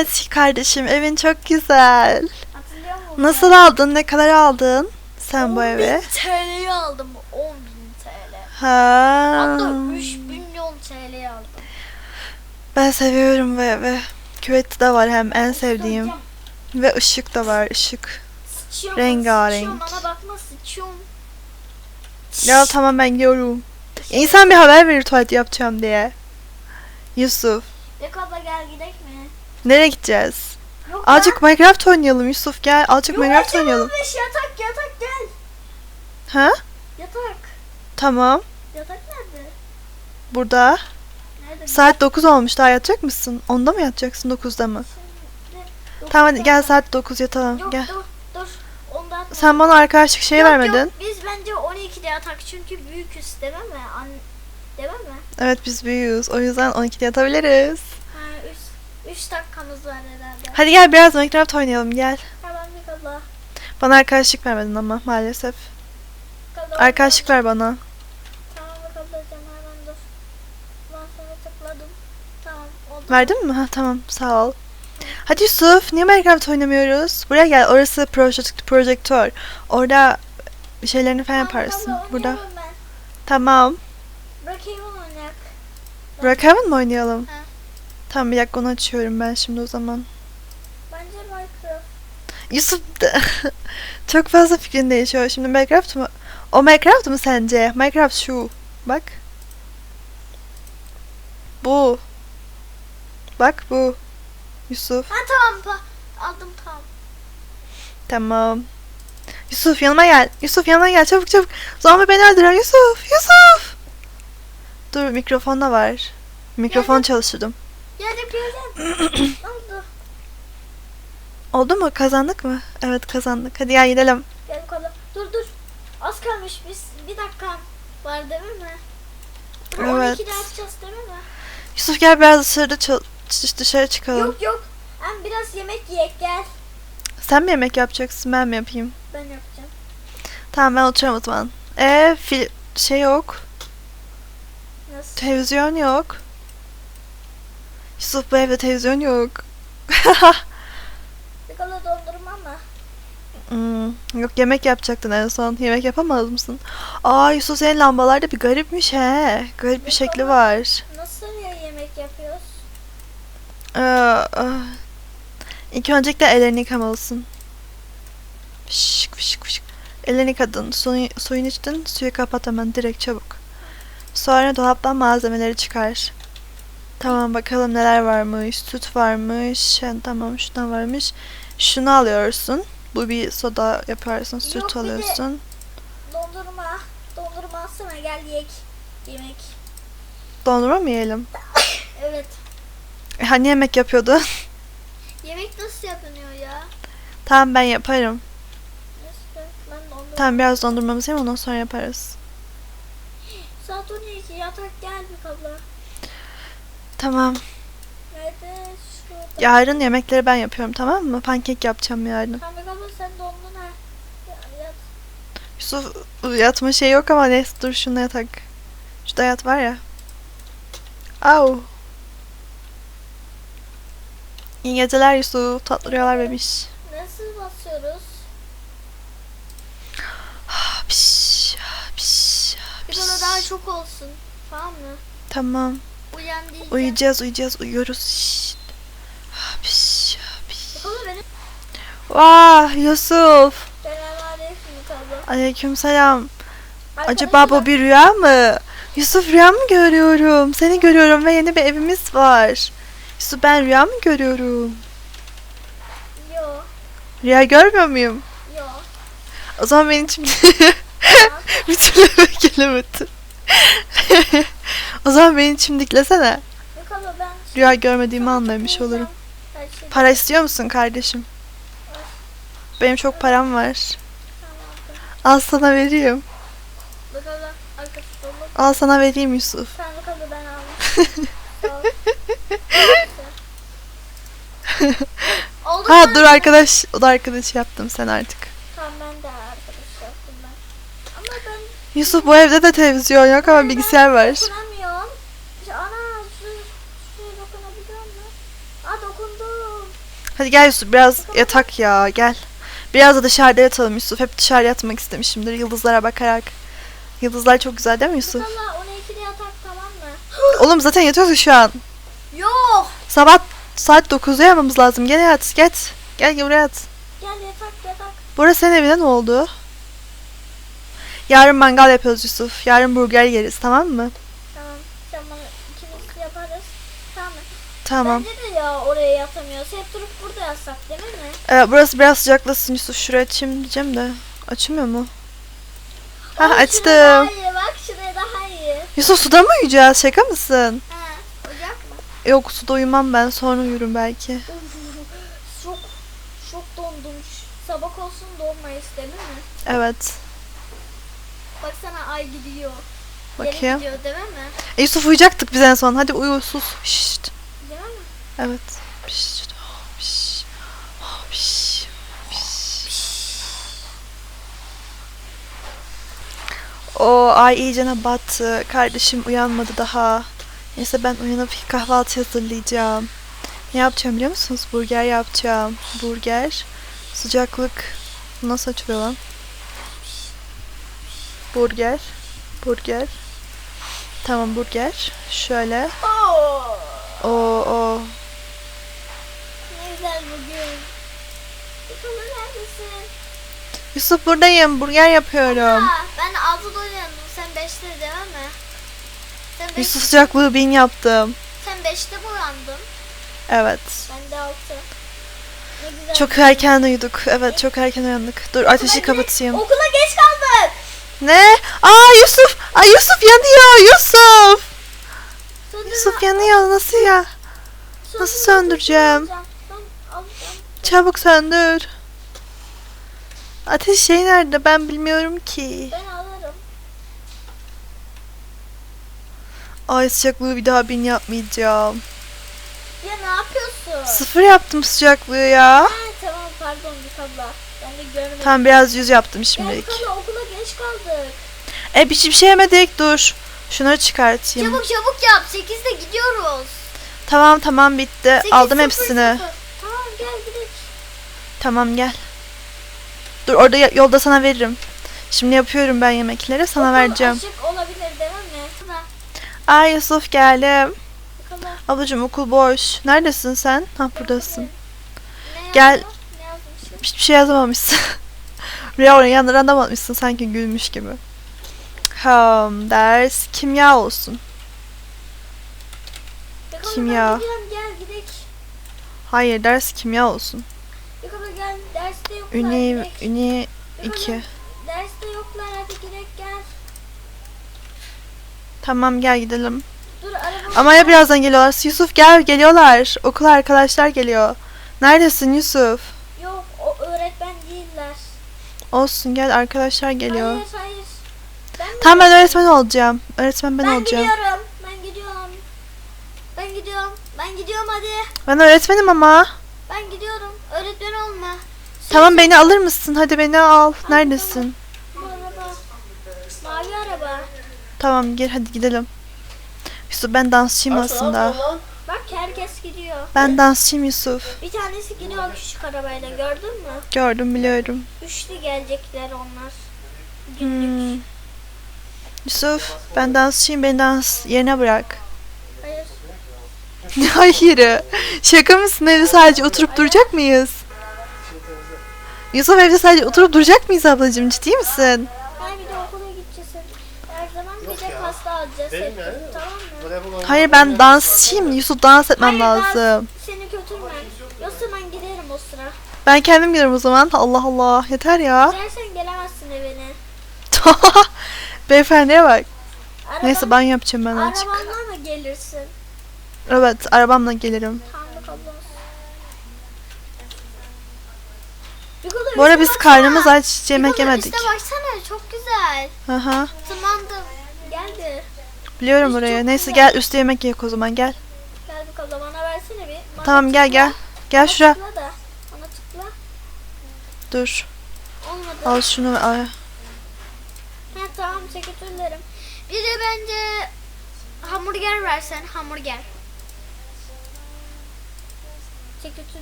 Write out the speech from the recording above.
Evet kardeşim evin çok güzel. Nasıl aldın? Ne kadar aldın sen bu 10.000 evi? TL'yi aldım. 10.000 TL. Ha. Hatta 3 milyon TL'yi aldım. Ben seviyorum bu evi. Küveti de var hem en sevdiğim. Ve ışık da var ışık. Sıçıyorum, Rengarenk. Sıçıyorum bana bakma sıçıyorum. Ya tamam ben gidiyorum. İnsan bir haber verir tuvalet yapacağım diye. Yusuf. Yok abla gel gidelim? Nereye gideceğiz? Yok Azıcık Minecraft oynayalım Yusuf gel. Azıcık Yok, Minecraft Ecem oynayalım. olmuş, yatak yatak gel. Ha? Yatak. Tamam. Yatak nerede? Burada. Nerede? Saat 9 olmuş. Daha yatacak mısın? Onda mı yatacaksın 9'da mı? Şimdi- Tamam hadi gel saat 9 yatalım. Yok Gel. dur dur. Ondan Sen bana arkadaşlık şeyi Yok, vermedin. Yok, biz bence 12'de yatak çünkü büyüküz değil mi? An değil mi? Evet biz büyüğüz. O yüzden 12'de yatabiliriz. Ha 3 3 dakikamız var herhalde. Hadi gel biraz Minecraft oynayalım gel. Tamam bir abla. Bana arkadaşlık vermedin ama maalesef. Abla, Arkadaşlık ver bana. Tamam bak ablacığım hemen dur. Ben sana tıkladım. Tamam oldu. Verdin mi? Ha tamam sağ ol. Hadi Yusuf niye Minecraft oynamıyoruz? Buraya gel orası projekt projektör. Orada şeylerini falan Tamam, yaparsın. Burada. ben. Tamam. Brookhaven oynayak. Brookhaven mı oynayalım? Ha. Tamam bir dakika onu açıyorum ben şimdi o zaman. Bence Minecraft. Yusuf çok fazla fikrin değişiyor. Şimdi Minecraft mı? O Minecraft mı sence? Minecraft şu. Bak. Bu. Bak bu. Yusuf. Ha tamam aldım tamam. Tamam. Yusuf yanıma gel. Yusuf yanıma gel çabuk çabuk. Zombi beni öldürüyor. Yusuf. Yusuf. Dur mikrofon da var. Mikrofon çalıştırdım. Geldim geldim. oldu? Oldu mu? Kazandık mı? Evet kazandık. Hadi gel gidelim. Gel. Dur dur. Az kalmış biz. Bir dakika var değil mi? Dur, Evet. 12'de açacağız değil mi? Yusuf gel biraz dışarıda dışarı çıkalım. Yok yok. Hem biraz yemek yiyek gel. Sen mi yemek yapacaksın ben mi yapayım? Ben yapacağım. Tamam ben oturuyorum o zaman. Eee fil şey yok. Nasıl? Televizyon yok. Yusuf bu evde televizyon yok. Bir kola dondurma mı? Hmm, yok yemek yapacaktın en son. Yemek yapamaz mısın? Aa Yusuf senin lambalarda bir garipmiş he. Garip bir şekli var. Nasıl ya yemek yapıyoruz? Ee, ah. İlk öncelikle ellerini yıkamalısın. Fışık fışık fışık. Ellerini yıkadın. Suyu, suyun içtin. Suyu kapat hemen direkt çabuk. Sonra dolaptan malzemeleri çıkar. Tamam bakalım neler varmış. Süt varmış. Ha, tamam şundan varmış. Şunu alıyorsun. Bu bir soda yaparsın. Süt Yok, alıyorsun. Dondurma. Dondurma alsana gel yiyek. Yemek. Dondurma mı yiyelim? Evet. E, hani yemek yapıyordu? Yemek nasıl yapılıyor ya? tamam ben yaparım. Ben dondurma. Tamam biraz dondurmamızı yiyelim ondan sonra yaparız. Saat 12 yatak gel bir kabla. Tamam. Yarın yemekleri ben yapıyorum tamam mı? Pankek yapacağım yarın. Tamam kabla sen dondun ha. Ya, yat. Yusuf yatma şey yok ama neyse dur şuna yatak. Şurada yat var ya. Au. İyi geceler Yusuf. Tatlı rüyalar bebiş. Nasıl basıyoruz? Piş, piş, ah, Bir piş. kabla daha çok olsun. Tamam mı? Tamam. Uyan diyeceğim. Uyuyacağız uyuyacağız uyuyoruz. Şşt. Piş, piş. Bir kabla benim. Vah Yusuf. Kabla. Aleykümselam. Acaba bu bir rüya mı? Yusuf rüya mı görüyorum? Seni görüyorum ve yeni bir evimiz var. Yusuf ben rüya mı görüyorum? Yo. Rüya görmüyor muyum? Yo. O zaman benim için bir türlü eve gelemedim. O zaman beni çimdiklesene. Ben. Rüya görmediğimi anlamış olurum. Her şey Para istiyor musun kardeşim? Benim çok param var. Al sana vereyim. Dolu. Al sana vereyim Yusuf. Sen bir kabla ben almışım. Sağ ol. Oldu Ha mu? dur arkadaş. O da arkadaş yaptım sen artık. Tamam ben de arkadaş yaptım ben. Ama ben Yusuf bu evde de televizyon yok ama bilgisayar var. İşte ana şu şuraya dokunabiliyor mu? Aa dokundum. Hadi gel Yusuf biraz yatak ya gel. Biraz da dışarıda yatalım Yusuf. Hep dışarı yatmak istemişimdir yıldızlara bakarak. Yıldızlar çok güzel değil mi Yusuf? Valla 12'de yatak tamam mı? Oğlum zaten yatıyoruz ya şu an. Yok. Sabah saat 9'da yatmamız lazım. Gel yat get. Gel gel buraya yat. Gel yatak yatak. Burası senin evine ne oldu? Yarın mangal yapıyoruz Yusuf. Yarın burger yeriz tamam mı? Tamam. Sen bana ikimiz yaparız. Tamam. Tamam. Bence de ya oraya yatamıyoruz. Hep durup burada yatsak değil mi? Ee, burası biraz sıcaklasın Yusuf. Şuraya açayım diyeceğim de. Açılmıyor mu? Ha şuraya açtım. Daha iyi. Bak şuraya daha iyi. Yusuf suda mı uyuyacağız? Şaka mısın? Ha, ocak mı? Yok suda uyumam ben. Sonra uyurum belki. çok çok dondum. Sabah olsun donmayız değil mi? Evet. Baksana ay gidiyor. Yere Bakayım. gidiyor değil mi? E, Yusuf uyuyacaktık biz en son. Hadi uyu sus. Şşt. Evet. Piş. Piş. Piş. O ay iyicene battı. Kardeşim uyanmadı daha. Neyse ben uyanıp kahvaltı hazırlayacağım. Ne yapacağım biliyor musunuz? Burger yapacağım. Burger. Sıcaklık. Nasıl açılıyor lan? Burger. Burger. Tamam burger. Şöyle. Oo, O o. ne güzel bugün. Neredesin? Yusuf buradayım. Burger yapıyorum. Ha, ben 6'da uyandım. Sen 5'te değil mi? Sen 5 Yusuf sıcaklığı bin yaptım. sen 5'te mi uyandın? Evet. Ben de 6. Ne güzel. Çok erken uyuduk. Evet çok erken uyandık. Dur ateşi kapatayım. Okula geç kaldık. Ne? Aa Yusuf! Ay Yusuf yanıyor! Yusuf! Söndürme. Yusuf yanıyor. Nasıl ya? Söndürme, nasıl söndüreceğim? Alacağım. Çabuk söndür. Ateş şey nerede? Ben bilmiyorum ki. Ben alırım. Ay sıcaklığı bir daha bin yapmayacağım. Ya ne yapıyorsun? Sıfır yaptım sıcaklığı ya. Ha, tamam pardon bir abla. Ben de görmedim. Tamam biraz yüz yaptım şimdilik. abla okula geç kaldık. E bir şey, bir şey yemedik dur. Şunları çıkartayım. Çabuk çabuk yap. 8'de gidiyoruz. Tamam tamam bitti. 8, Aldım 0, hepsini. 0. Tamam gel. Dur orada yolda sana veririm. Şimdi yapıyorum ben yemekleri sana Okul vereceğim. açık olabilir değil mi? Ay Yusuf geldim. Ablacığım okul boş. Neredesin sen? Ha buradasın. Ne Gel. yazdı? Ne? Hiçbir şey yazamamışsın. Rüya oraya yanına random atmışsın sanki gülmüş gibi. Hmm, ders kimya olsun. Bakalım Kimya. Gidiyorum. Hayır ders kimya olsun. Gel derste yoklar. Üni, 2. Derste yoklar hadi gidelim gel. Tamam gel gidelim. Dur araba. Ama ya birazdan geliyorlar. Yusuf gel geliyorlar. Okul arkadaşlar geliyor. Neredesin Yusuf? Yok o öğretmen değiller. Olsun gel arkadaşlar geliyor. Hayır hayır. Ben Tamam ben öğretmen olacağım. Öğretmen ben, ben olacağım. gidiyorum. Ben gidiyorum. Ben gidiyorum. Ben gidiyorum hadi. Ben öğretmenim ama. Ben gidiyorum. Öğretmen olma. Tamam beni alır mısın? Hadi beni al. Neredesin? Bu araba. Mavi araba. Tamam gel hadi gidelim. Yusuf ben dansçıyım aslında. Bak herkes gidiyor. Ben dansçıyım Yusuf. Bir tanesi gidiyor küçük arabayla gördün mü? Gördüm biliyorum. Üçlü gelecekler onlar. Hmm. Yusuf ben dansçıyım beni dans yerine bırak. Hayır. Şaka mısın? Evde sadece oturup duracak mıyız? Yusuf evde sadece oturup duracak mıyız ablacığım? Ciddi misin? Hayır bir de okula gideceğiz. Her zaman bir de pasta alacağız. Benim hep, ya. Tamam mı? Hayır ben dansçıyım. Yusuf dans etmem Hayır, lazım. Seni götürme. Yoksa ben giderim o sıra. Ben kendim giderim o zaman. Allah Allah. Yeter ya. Gidersen gelemezsin evine. Beyefendiye bak. Araban, Neyse ben yapacağım ben açık. Arabanla mı gelirsin? Evet arabamla gelirim. Bu ara biz karnımız aç yemek yemedik. Baksana çok güzel. Aha. Tırmandım. Geldi. Biliyorum orayı. Neyse gel üstte yemek yiyek o zaman gel. Gel bir kadar bana versene bir. Bana Tamam gel gel. Gel tıkla. Dur. Olmadı. Al şunu. Al. Ha tamam teşekkürlerim. Bir de bence hamburger versen hamburger. Take it to the.